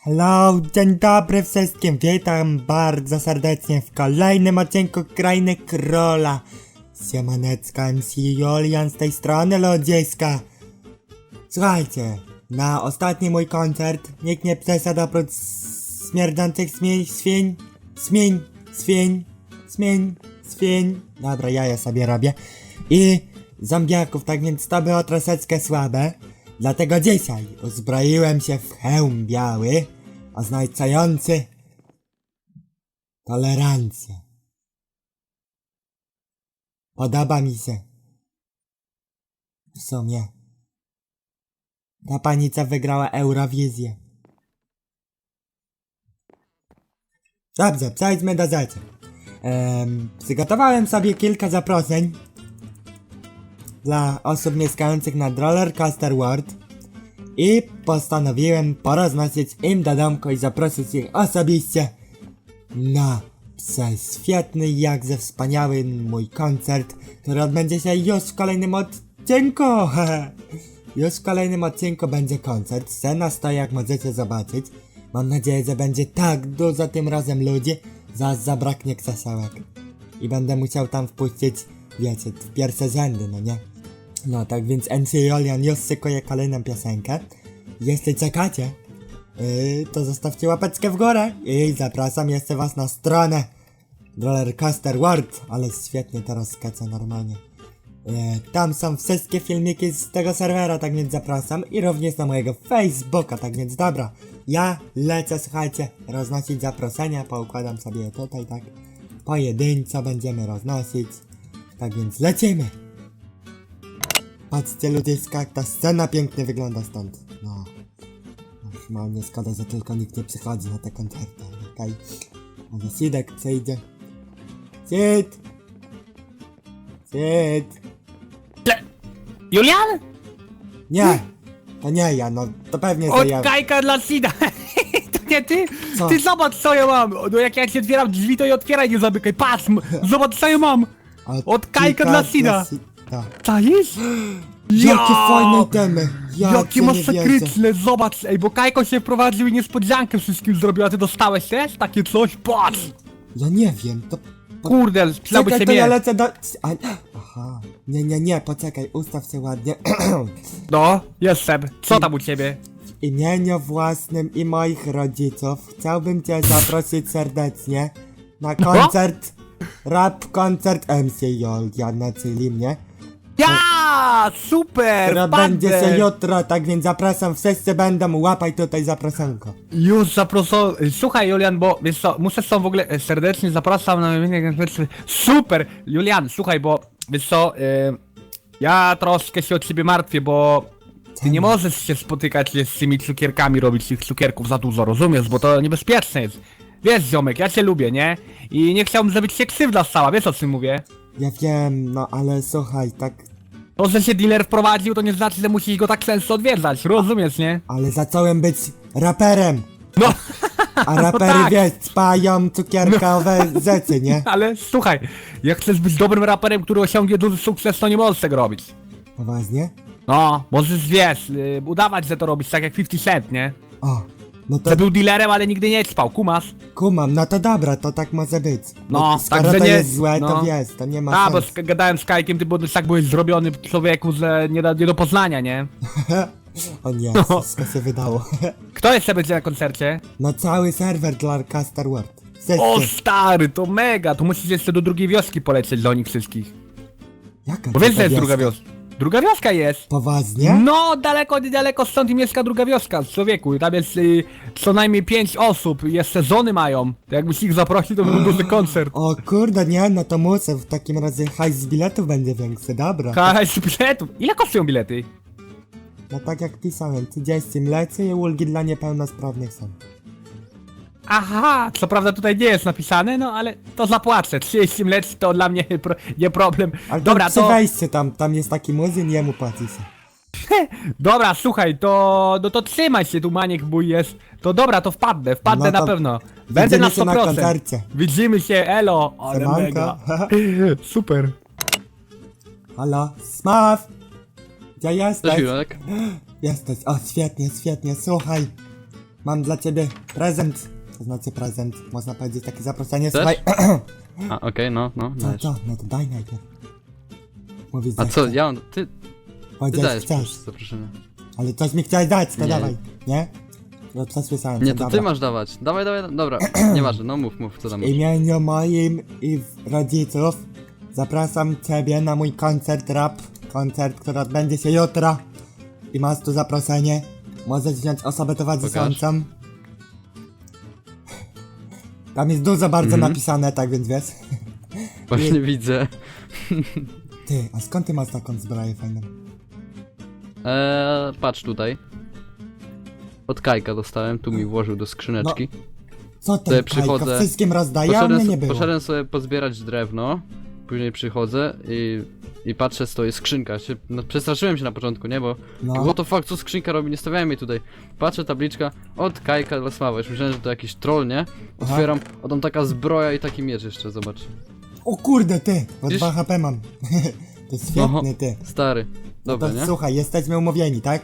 Hello, dzień dobry wszystkim, witam bardzo serdecznie w kolejnym odcinku Krainy Króla. Siemanecka MC Julian z tej strony ludziska. Słuchajcie, na ostatni mój koncert nikt nie przeszedł oprócz śmierdzących śmień, świń, śmień, świń, śmień, świń. Dobra, ja je sobie robię. I zombiaków, tak więc to było troszeczkę słabe. Dlatego dzisiaj uzbroiłem się w hełm biały, oznaczający tolerancję. Podoba mi się. W sumie. Ta pani, co wygrała Eurowizję. Dobrze, przejdźmy do rzeczy. Em, przygotowałem sobie kilka zaproszeń dla osób mieszkających na Roller Coaster World i postanowiłem poroznosić im do domku i zaprosić ich osobiście na prześwietny, jakże wspaniały mój koncert, który odbędzie się już w kolejnym odcinku. już w kolejnym odcinku będzie koncert. Scena stoi, jak możecie zobaczyć. Mam nadzieję, że będzie tak dużo tym razem ludzi, że aż zabraknie krzesełek. I będę musiał tam wpuścić, wiecie, pierwsze rzędy, no nie? No tak więc MC Julian już szykuje kolejną piosenkę. Jeśli czekacie, yy, to zostawcie łapeczkę w górę i zapraszam jeszcze was na stronę Rollercoaster World, ale świetnie teraz skacze normalnie. Yy, tam są wszystkie filmiki z tego serwera, tak więc zapraszam i również na mojego Facebooka, tak więc dobra. Ja lecę, słuchajcie, roznosić zaproszenia, poukładam sobie tutaj, tak. Pojedynczo będziemy roznosić. Tak więc lecimy! Patrzcie ludziska, jak ta scena pięknie wygląda stąd. No. Normalnie szkoda, że tylko nikt nie przychodzi na te koncerty, okej? Może Sidek przyjdzie. Sid! Sid! Julian? Nie! To nie ja, no to pewnie że ja. Kajka dla Sida. to nie ty? Co? Ty zobacz co ja mam. No jak ja ci otwieram drzwi, to je otwieraj, nie zamykaj. Patrz, zobacz co ja mam. Od Kajka dla Sida. Si- tak. Czaisz? Jakie fajne itemy! Ja Jakie masakryczne, zobacz, ej, bo Kajko się wprowadził i niespodziankę wszystkim zrobił, a ty dostałeś też takie coś? Patrz! Ja nie wiem, to... Kurde, Czekaj, się to ja lecę do... A, aha. Nie, nie, nie, poczekaj, ustaw się ładnie. No, jestem. Co tam u ciebie? W imieniu własnym i moich rodziców chciałbym cię zaprosić serdecznie na koncert, rap koncert MC Juliana, czyli mnie, Ja, super! który wpadnę. będzie się jutro, tak więc zapraszam, wszyscy będą, łapaj tutaj zaproszonko. Już zaproszą. Słuchaj, Julian, bo wiesz co, muszę z tobą w ogóle e, serdecznie zapraszam na imię Super! Julian, słuchaj, bo wiesz co, y, ja troszkę się o ciebie martwię, bo ty nie możesz się spotykać z tymi cukierkami, robić tych cukierków za dużo, rozumiesz? Bo to niebezpieczne jest. Wiesz, ziomek, ja cię lubię, nie? I nie chciałbym, żeby ci się krzywda stała, wiesz o czym mówię? Ja wiem, no ale słuchaj, tak, To, że się dealer wprowadził, to nie znaczy, że musisz go tak często odwiedzać, rozumiesz, nie? ale zacząłem być raperem, No, a rapery, tak. wiesz, spają cukierkowe rzeczy, nie? ale słuchaj, jak chcesz być dobrym raperem, który osiągnie duży sukces, to nie możesz tego robić. Poważnie? No, możesz wiesz, y, udawać, że to robisz tak jak 50 Cent, nie? O, no to Że był dealerem, ale nigdy nie spał, kumasz? kumam, no to dobra, to tak może być. No, skoro także to nie- jest złe, to no. wiesz, to nie ma A, bo sensu. sk- gadałem z Kajkiem, ty byłeś tak byłeś zrobiony człowieku, że nie do, nie do poznania, nie? O nie, No. wszystko się wydało. Kto jeszcze będzie na koncercie? No cały serwer dla Caster World. O Wszyscy. stary, to mega, to musisz jeszcze do drugiej wioski polecieć do nich wszystkich. Jaka Bo wiesz, że druga jest druga wioska? Druga wioska jest! Poważnie? No, daleko, daleko stąd mieszka druga wioska, człowieku. I tam jest y, co najmniej pięć osób, jeszcze żony mają. To Jakbyś ich zaprosił, to by był duży koncert. O kurde, nie, no to muszę, w takim razie hajs z biletów będzie większy, dobra. Hajs biletów. Ile kosztują bilety? No tak jak pisałem, 30 mlecy i ulgi dla niepełnosprawnych są. Aha, co prawda tutaj nie jest napisane, no ale to zapłacę. 30 mlecz to dla mnie pro, nie problem. Ale Dobra, to. wejściu tam, tam jest taki muzyn, jemu płaci się. Dobra, słuchaj, to. No to trzymaj się tu maniek mój jest. To dobra, to wpadnę, wpadnę No to na pewno. Będę na widzimy się 100%. na koncercie. Widzimy się, elo. Ale Siemanko. mega. Super. Halo, Smaf! Gdzie jesteś? Jurek. Jesteś, o świetnie, świetnie, słuchaj. mam dla ciebie prezent. To znaczy prezent, można powiedzieć takie zaproszenie. Chcesz? Słuchaj, A, okej, no, no, co, dajesz. co? No to daj najpierw. Mówisz, A że co, chcesz. ja mam, ty, ty Powiedziałeś, dajesz chcesz. przecież zaproszenie. Ale coś mi chciałeś dać, to Nie. dawaj, nie? No przesłyszałem Nie, cię, to dobra. ty masz dawać. Dawaj, dawaj, dobra, nieważne, no mów, mów, co tam W masz. imieniu moim i rodziców zapraszam ciebie na mój koncert rap. Koncert, który odbędzie się jutro. I masz tu zaproszenie. Możesz wziąć osobę towarzyszącą. Tam jest dużo bardzo Mhm. napisane, tak więc wiesz. Właśnie widzę. Ty, a skąd ty masz taką zbroję fajną? Eee, patrz tutaj. Od Kajka dostałem, tu mi włożył do skrzyneczki. Co Tutaj ty, przychodzę. Kajko, wszystkim rozdaje, a mnie nie było. poszedłem sobie pozbierać drewno, później przychodzę i, i patrzę, stoi skrzynka. Się, no, przestraszyłem się na początku, nie? Bo No. what the fuck, co skrzynka robi? Nie stawiałem jej tutaj. Patrzę, tabliczka od Kajka dla Sława. Już myślałem, że to jakiś troll, nie? Otwieram, a tam taka zbroja i taki miecz jeszcze, zobacz. O kurde, ty, bo Widzisz? 2 HP mam. to jest świetny, ty. Stary. No Dobra, to nie? słuchaj, jesteśmy umówieni, tak?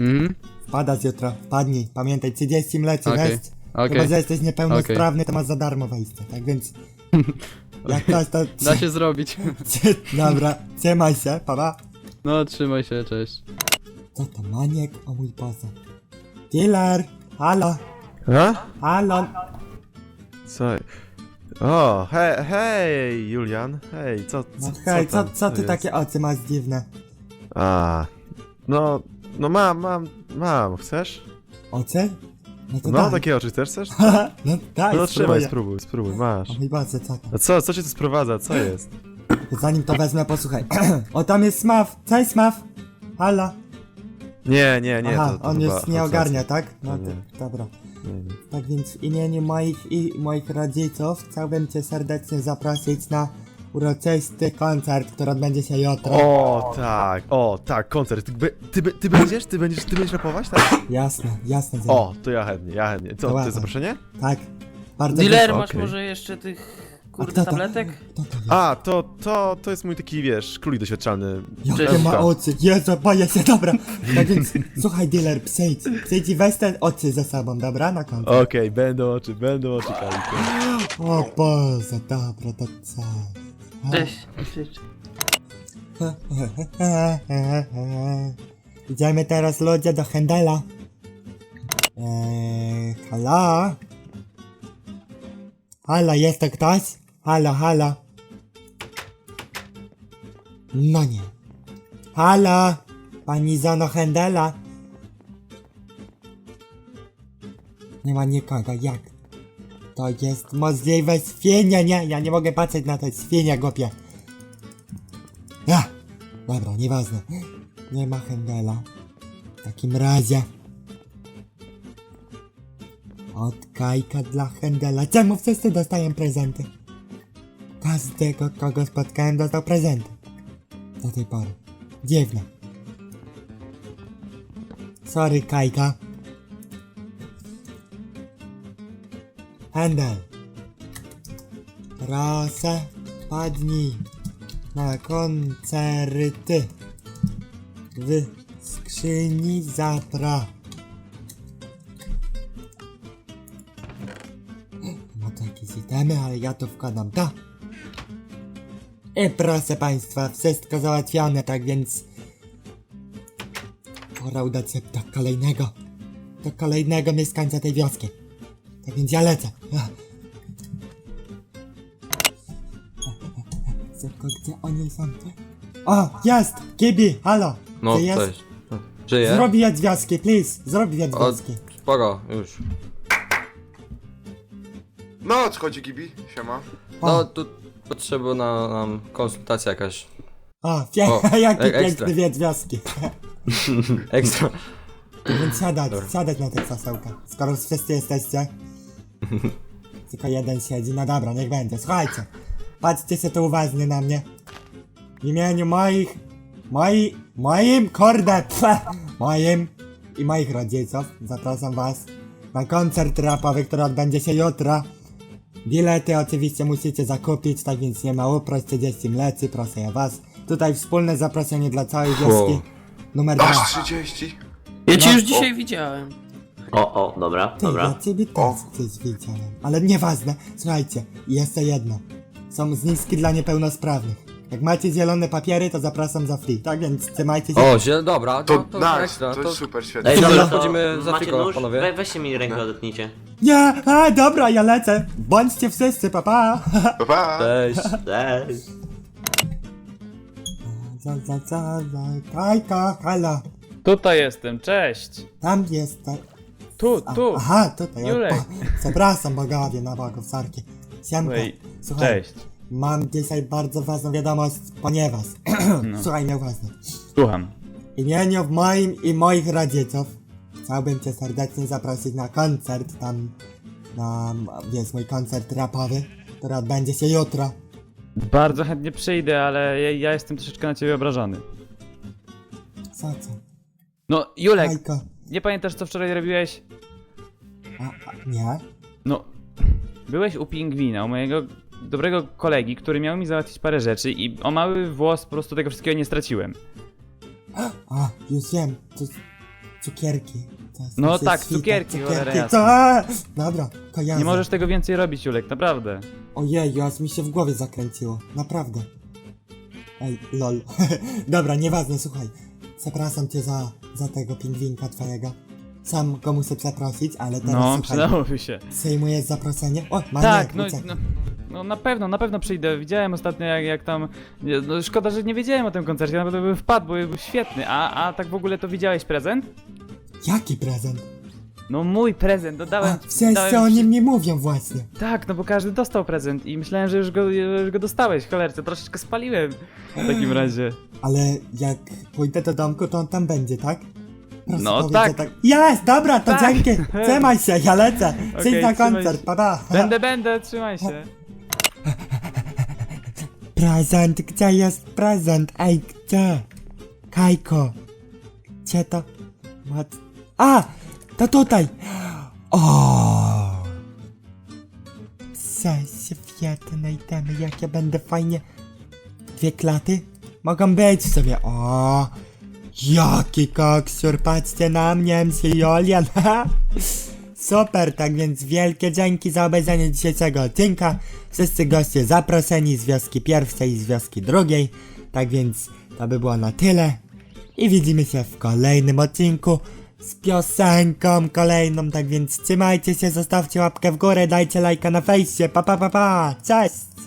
Mhm. Wpadasz jutro, wpadnij. Pamiętaj, 30 mleczy, Okej, wiesz? okej. Chyba, że jesteś niepełnosprawny, to masz za darmo wejście, tak więc... Jak to... Da się zrobić. Dobra, trzymaj się, papa. No, trzymaj się, cześć. Co to, maniek? O mój Boże. Dealer! Halo, A? halo. Co? O, hej, hej, Julian, hej, co, co, No hej, co, tam? co ty jest? takie oczy masz dziwne? A, no, no mam, mam, mam, chcesz? Oczy? No to No, daj. takie oczy też chcesz? no daj, No trzymaj, spróbuję. spróbuj, spróbuj, masz. O mój Boże, co to? A co, co cię tu sprowadza, co jest? Zanim to wezmę, posłuchaj. o, tam jest Smaf. Cześć, Smaf. Halo. Nie, nie, nie, Aha, to, to on chyba już nie halucynacja. ogarnia, tak? No To to, nie. dobra. Nie, nie. Tak więc w imieniu moich i moich rodziców chciałbym cię serdecznie zaprosić na uroczysty koncert, który odbędzie się jutro. O, tak, o, tak, koncert, ty, by- ty, by- ty będziesz, ty będziesz, ty będziesz rapować, tak? Jasne, jasne. O, to ja chętnie, ja chętnie. Co, to Ładnie. jest zaproszenie? Tak. Bardzo Dealer, masz Okej. może jeszcze tych A kurde kto to- tabletek? Kto to jest? A, to, to, to jest mój taki, wiesz, królik doświadczalny. Jakie Cześć. ma oczy? Jezu, boję się, dobra. Tak więc, słuchaj, dealer, przyjdź. Przyjdź i weź te oczy ze sobą, dobra? Na koncert. Okej, będą oczy, będą oczy, Kaliko. O Boże, dobra, to co? Cześć. Cześć. Idziemy teraz ludzie do Hendela. Eee, halo? Halo, jest to ktoś? Halo, halo. No nie. Halo? Pani Zono Hendela? Nie ma nikogo, jak? To jest możliwe świnia, nie? Ja nie mogę patrzeć na to, świnia głupia. Ja! Dobra, nieważne. Nie ma Hendela. W takim razie... Od Kajka dla Hendela. Czemu wszyscy dostają prezenty? Każdego, kogo spotkałem, dostał prezenty. Do tej pory. Dziwne. Sorry, Kajka. Hendel. Proszę, padnij na koncerty w skrzyni zapra. Ma to jakieś itemy, ale ja to wkładam to. I proszę państwa, wszystko załatwione, tak więc... Pora udać się do kolejnego, do kolejnego mieszkańca tej wioski. Tak więc ja lecę. Szybko, gdzie oni są? O, jest! Kibi, halo! No, Czy jest? cześć. Żyję? Zrób jadwiaski, please! Zrób O, jadwiaski. spoko, już. No, o co chodzi, Gibi? Siema. No, tu potrzebna nam konsultacja jakaś. O, pie- O, jaki e- ekstra. piękny jadwiaski. Ekstra. Więc siadać, siadać na te krzesełka. Skoro wszyscy jesteście. Tylko jeden siedzi, no dobra, niech będzie. Słuchajcie, patrzcie się tu uważnie na mnie. W imieniu moich, moi, moim, kurde, pfe, moim i moich rodziców zapraszam was na koncert rapowy, który odbędzie się jutro. Bilety oczywiście musicie zakupić, tak więc nie ma uprość, 30 mlecy, proszę ja was. Tutaj wspólne zaproszenie dla całej wioski. Numer dwa. Aż 30? Ja cię No. już dzisiaj widziałem. O, o, dobra, Ty, dobra. ja ciebie też coś widziałem. Ale nieważne. Słuchajcie, i jeszcze jedno. Są zniski dla niepełnosprawnych. Jak macie zielone papiery, to zapraszam za free. Tak więc trzymajcie się. O, źle, dobra, To, to, to, nice, ekstra, to to jest super, świetnie. Ej, dobra, wchodzimy to za macie nóż? panowie. We, weźcie mi rękę odetnijcie. Nie, a dobra, ja lecę. Bądźcie wszyscy, papa. Pa, pa. Cześć. Cześć. Za, za, za, za. Kajka. Tutaj jestem, cześć! Tam jest. Tu, A, tu! Aha, tutaj. o, Przepraszam, bogowie na bogów, sarki. Siemka. Słuchaj, Słuchaj, Cześć, mam dzisiaj bardzo ważną wiadomość, ponieważ... No. Słuchaj mnie uważnie. słucham. W imieniu moim i moich rodziców chciałbym cię serdecznie zaprosić na koncert tam, na, wiesz, mój koncert rapowy, który odbędzie się jutro. Bardzo chętnie przyjdę, ale ja, ja jestem troszeczkę na ciebie obrażony. Co co? No, Julek. Nie pamiętasz co wczoraj robiłeś? A, nie? No, byłeś u pingwina, u mojego dobrego kolegi, który miał mi załatwić parę rzeczy i o mały włos po prostu tego wszystkiego nie straciłem. A, już wiem, to cukierki. To jest- No to jest tak, świta, cukierki, cholera jasna. A, Dobra, kojarzę. Nie możesz tego więcej robić, Julek, naprawdę. Ojej, aż mi się w głowie zakręciło. Naprawdę. Ej, lol. Dobra, nieważne, słuchaj. Przepraszam cię za, za tego pingwinka twojego. Sam go muszę przeprosić, ale teraz No, słuchaj. przydałoby się. Przyjmujesz zaproszenie? O, ma Tak, no, no, no na pewno, na pewno przyjdę. Widziałem ostatnio jak, jak tam. nie, No szkoda, że nie wiedziałem o tym koncercie, naprawdę bym wpadł, bo był świetny. A, a tak w ogóle to widziałeś prezent? Jaki prezent? No mój prezent, dodałem. A, wszyscy dałem o nim nie mówią właśnie. Tak, no bo każdy dostał prezent i myślałem, że już go, już go dostałeś, cholerce, troszeczkę spaliłem w takim razie. Ale jak pójdę do domku, to on tam będzie, tak? Proszę No tak. tak. Jest, dobra, to Tak. dzięki. Trzymaj się, ja lecę. Przyjdź Okej, na koncert, pa pa. Będę, będę, trzymaj się. Prezent, gdzie jest prezent? Ej, gdzie? Kajko. Gdzie to? Mat... A! To tutaj! O! Świetne itemy, jak ja będę fajnie... Dwie klaty? Mogą być sobie, o! Jaki koksiur, patrzcie na mnie, MC Julian, Super, tak więc wielkie dzięki za obejrzenie dzisiejszego odcinka. Wszyscy goście zaproszeni z wioski pierwszej i z wioski drugiej. Tak więc to by było na tyle. I widzimy się w kolejnym odcinku z piosenką kolejną. Tak więc trzymajcie się, zostawcie łapkę w górę, dajcie lajka na fejsie. Pa pa pa pa, cześć!